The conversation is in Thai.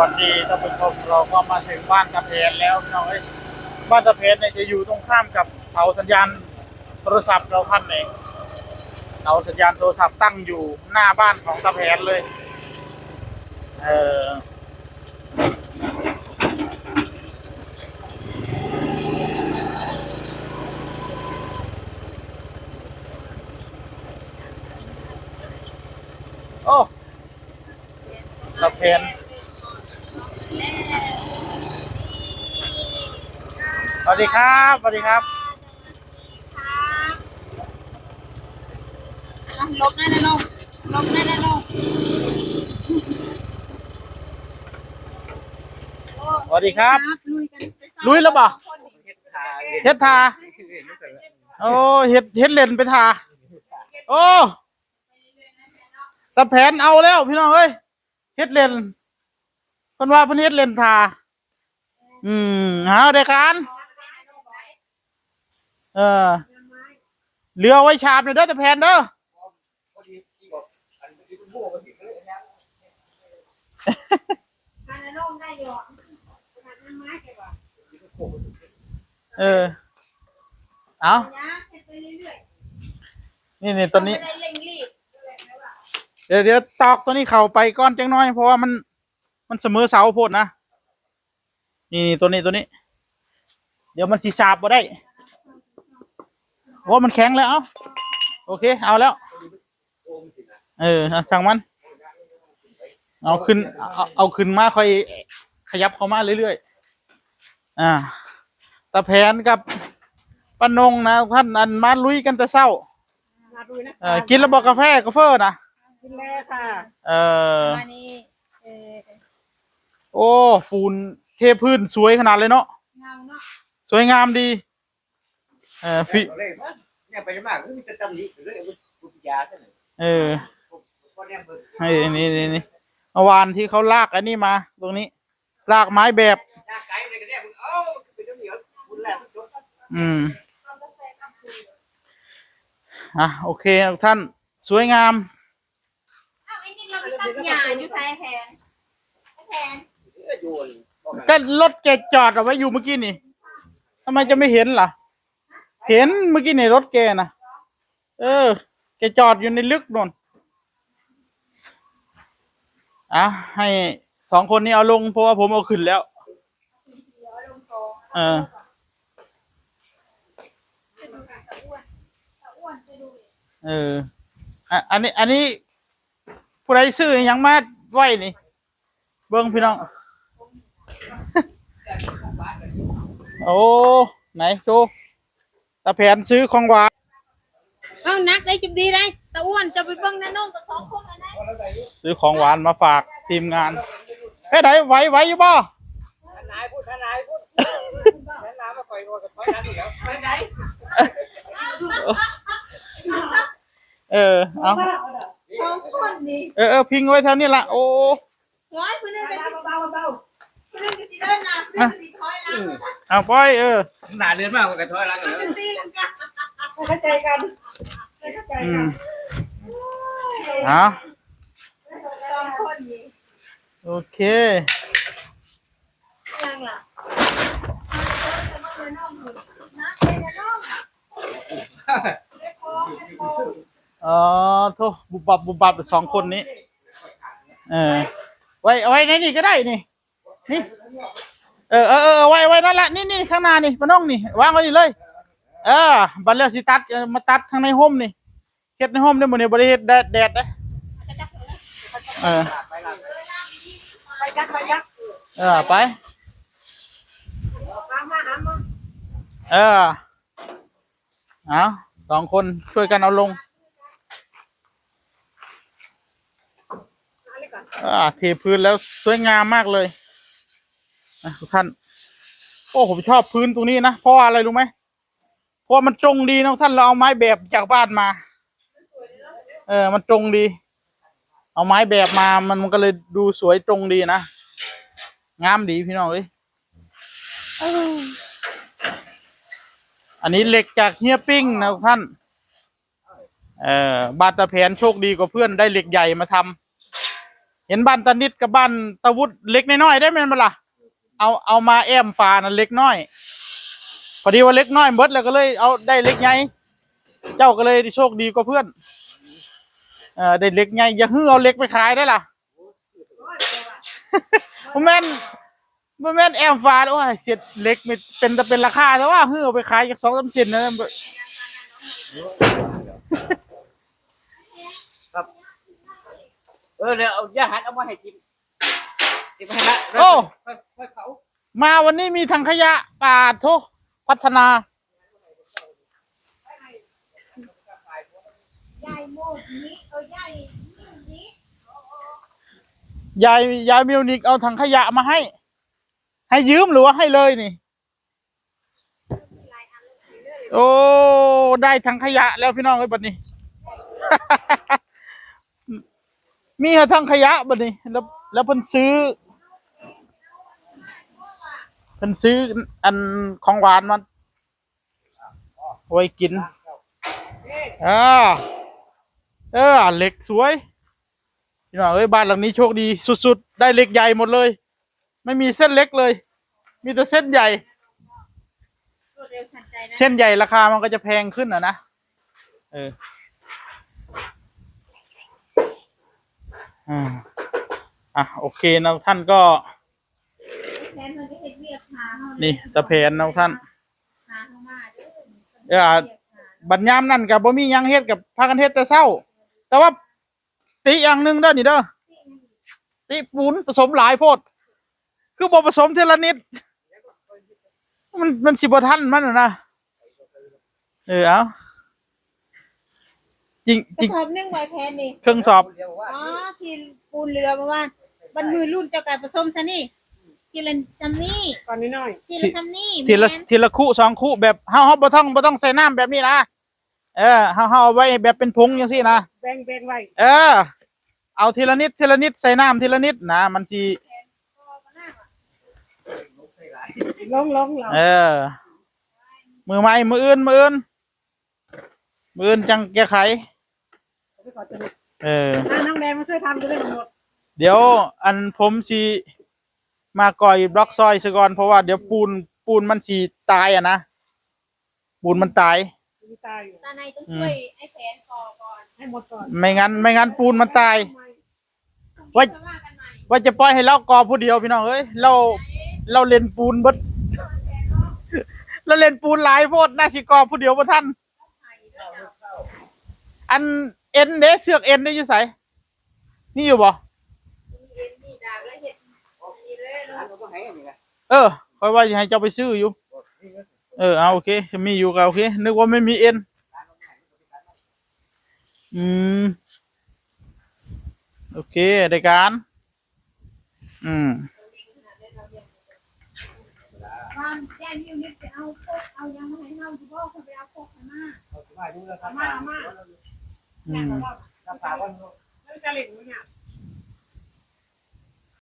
วัสดีท่านผู้ชมเราก็มาถึงบ้านตะเพนแล้วพี่น้องเอ้ยบ้านตะเพนเนี่ยจะอยู่ตรงข้ามกับเสาสัญญาณโทรศัพท์เราท่านเองเสาสัญญาณโทรศัพท์ตั้งอยู่หน้าบ้านของตะเพนเลยเออโอ้ตะเพน วัสดีครับสวัสดีครับลบได้นะลงลบได้นะลงสวัสดีครับลุยกันไปซ้อมลุยแล้วบ่เฮ็ดทาโอ้เฮ็ดเฮ็ดเลนไปทาโอ้ตะแผนเอาแล้วพี่น้องเอ้ยเฮ็ดเลนเพิ่นว่าเพิ่นเฮ็ดเลนทาอืมเอาเด็กการ เออเรือไว้ชาบเลยเด้อตะแผนเด้อมานะลงได้อยู่มาน้ำไม้แกว่าเออ เอายาเฮ็ดไปเรื่อยนี่นี่ๆตัวนี้ไม่ได้เร่งรีบเดี๋ยวเดี๋ยวตอกตัวนี้เข่าไปก้อนจังน้อย เพราะว่ามัน มันเสมอเสาโพดนะ นี่นี่ตัวนี้ตัวนี้ เดี๋ยวมันสีสาบมาได้ ว่ามันแข็งแล้ว เอาโอเค เอาแล้ว เออเอาสั่งมัน เอาขึ้น เอาเอาขึ้นมาค่อยขยับเข้ามาเรื่อยๆ อ่า ตะแผนกับปานงนะท่านอันมาลุยกันแต่เศร้ามาดูนะเออกินแล้วบอกกาแฟกาแฟนะกินแล้วค่ะ เออมานี่เออโอ้ปูนเทพื้นสวยขนาดเลยเนาะ งามเนาะ สวยงามดี เออฟิ เนี่ยไปมากก็มีแต่ตำหนิเรื่องบุญยาเท่านั้นเออก็เนี่ยเบิ่งให้นี่นี่นี่เมื่อวานที่เขาลากอันนี้มา ตรงนี้ ลากไม้แบบหน้าไกลอะไรกันเนี่ยมึงเอ้าเป็นเรื่องเหนียวบุญแหลมจบอืมอะโอเคท่าน สวยงาม อ้าวไอ้นี่เราไปตัดหญ้าอยู่ท้ายแผนแผนโยน ก็รถแกจอดเอาไว้อยู่เมื่อกี้นี่ทำไมจะไม่เห็นล่ะ เห็นเมื่อกี้ในรถแกนะเออ แกจอดอยู่ในลึกนนอะให้สองคนนี้เอาลงเพราะว่าผมเอาขึ้นแล้ว เออเอออะอันนี้ อันนี้ ผู้ใดซื้อยังมาไว้นี่ เบิ้งพี่น้อง โอ้ ไหนดู ตาแผนซื้อของหวานเอานักได้จุบดีได้ตะอ้วนจะไปเบิ่งนะน้องกับสองคนนะนะซื้อของหวานมาฝากทีมงานเฮ้ยไหนไหวไหวอยู่บ่ทนายพูดทนายพูดทนายมาคอยรอกับคอยนั้นอยู่แล้วไปไหนเออเอาสองคนนี่เออเออพิงไว้แถวนี้ละโอ้ร้อยคนนึงก็สิเบาเบาคนนึงก็สิ เดินหน้าคนนึงก็สิถอยหลังเอาปล่อยเออหนาเลือนมากกว่ากับถอยหลังอยู่แล้วตีลังกาเข้าใจกันเข้าใจอืกัมนเอาสองคนนี่โอเคยังล่ะนะเดี๋ยวน้องเออโทษบุบบับบุบบับสองคนนี้ เออ ไว้ เอาไว้ในนี่ก็ได้นี่ นี่เออเออเออไว้ไว้นั่นแหละนี่นี่ข้างหน้านี่มาน้องนี่วางไว้นี่เลย เออบัดแล้วสิตัดมาตัดข้างในห่มนี่เฮ็ดในห่มได้หมดนี่บ่ได้เฮ็ดแดดแดดเด้เออไปยักไปยักเออไปเออเอาสองคนช่วยกันเอาลงอะไรก่ออ่าเทพื้นแล้วสวยงามมากเลย นะทุกท่าน โอ้ผมชอบพื้นตรงนี้นะเพราะว่าอะไรรู้ไหมเพราะมันตรงดีนะท่านเราเอาไม้แบบจากบ้านมา เออ มันตรงดี เอาไม้แบบมามันมันก็เลยดูสวยตรงดีนะงามดีพี่น้องเอ้ยอันนี้เหล็กจากเฮียปิ้งนะท่าน เออบาตาแผนโชคดีกว่าเพื่อนได้เหล็กใหญ่มาทำเห็นบ้านตานิดกับบ้านตะวุฒเหล็กน้อยๆได้ไหมนบ่ล่ะ เอาเอามาแอมฝาน่ะเล็กน้อย พอดีว่าเล็กน้อยเบิดแล้วก็เลยเอาได้เล็กใหญ่เจ้าก็เลยโชคดีกว่าเพื่อนเออได้เล็กใหญ่อย่าฮื้อเอาเล็กไปขายได้ล่ะบ่แม่นบ่แม่นแอมฟ้าโอ้ยเสียดเล็กเป็นแต่เป็นราคาแต่ว่าเฮือเอาไปขายจากสองสามเซนนะเออเดี๋ยวเอายาหันเอามาให้กิน กินไปให้ละโอ้ ค่อยๆเผามาวันนี้มีถังขยะปาดโทพัฒนา ยายโมดนี้เออยายนี้ยายยายมิวนิกเอาถังขยะมาให้ ให้ยืมหรือว่าให้เลยนี่ โอ้ได้ถังขยะแล้วพี่น้องเอ้ยบัดนี้ มีเหรอถังขยะบัดนี้ แล้วแล้วเพิ่นซื้อ เพิ่นซื้ออันของหวานมาไว้กินอ่าเออเหล็กสวยพี่น้องเอ้ยบ้านหลังนี้โชคดีสุดๆ ได้เหล็กใหญ่หมดเลย ไม่มีเส้นเล็กเลย มีแต่เส้นใหญ่รวดเร็วทันใจนะเส้นใหญ่ราคามันก็จะแพงขึ้นอะนะเอออ่าอะโอเคนะท่านก็ แทนมันจะเห็นเวียกหาเฮา นี่ตะเพนนะท่านหาเฮามาเด้อเออบัดยามนั่นกับบ่มีหยังเฮ็ดกับพากันเฮ็ดแต่เช้า แต่ว่า ติอย่างหนึงเด้อนี่เด้อติปูนผสมหลายโพด คือบ่ผสมเทละนิด มันมันสิบ่ทันมันน่ะนะเออเอาจริงกจริระงสอบหนึงไว้แทนนี่เครื่องสอบเดี๋ยวว่าอ๋อที่ปูนเรือมาว่าบันมือรุ่นเจ้าไก่ผสมซะนี่ ทีละจำนี่ก่อนนิดหน่อยทีละจำนี่ทีละแม่นทีละคู่สองคู่แบบเฮาเฮาบ่ต้องบ่ต้องใส่น้ำแบบนี้นะเออเฮาเฮาเอาไว้แบบเป็นผงจังซี่นะแบ่งแบ่งไว้เออ เอาทีละนิดทีละนิดใส่น้ำทีละนิดนะมันสิลงลงเราเออ มือใหม่มืออื่นมืออื่นมืออื่นจังแก้ไข ไปก่อนจะหมดเออ อะน้องแดงมาช่วยทำจะได้หมดเดี๋ยวอันผมสิ มาก่อยบล็อกซอยซะก่อนเพราะว่าเดี๋ยวปูนปูนมันสิตายอะนะปูนมันตาย มีตายอยู่ตาในต้องช่วยไอ้แผนคอก่อนให้หมดก่อนไม่งั้น ไม่งั้นปูนมันตายว่าค่อยว่ากันใหม่ว่าจะปล่อยให้เรากอผู้เดียวพี่น้องเอ้ยเราเราเล่นปูนเบดเราเล่นปูนหลายโพดน่าสิกอผู้เดียวบ่ท่านอันเอ็นเด้เสือกเอ็นได้อยู่ไสนี่อยู่บ่ มีเอ็นมีดาบแล้วเห็ดมีเลยเนาะ เราต้ องให้อันนี้นะเออคอยว่าจะให้เจ้าไปซื้ออยู่ เออเอาโอเคมีอยู่ก็โอเค นึกว่าไม่มีเอ็นอืมโอเคได้การอืมความแจ้งยูนิตไปเอาโคกเอายังมาให้เฮาอยู่บ่เขาไปเอาโคกให้มาเอาสิว่าดูแล้วครัอาบมาอามาอืมถ้าถามว่าแล้วจะเล่นอยู่เนี่ย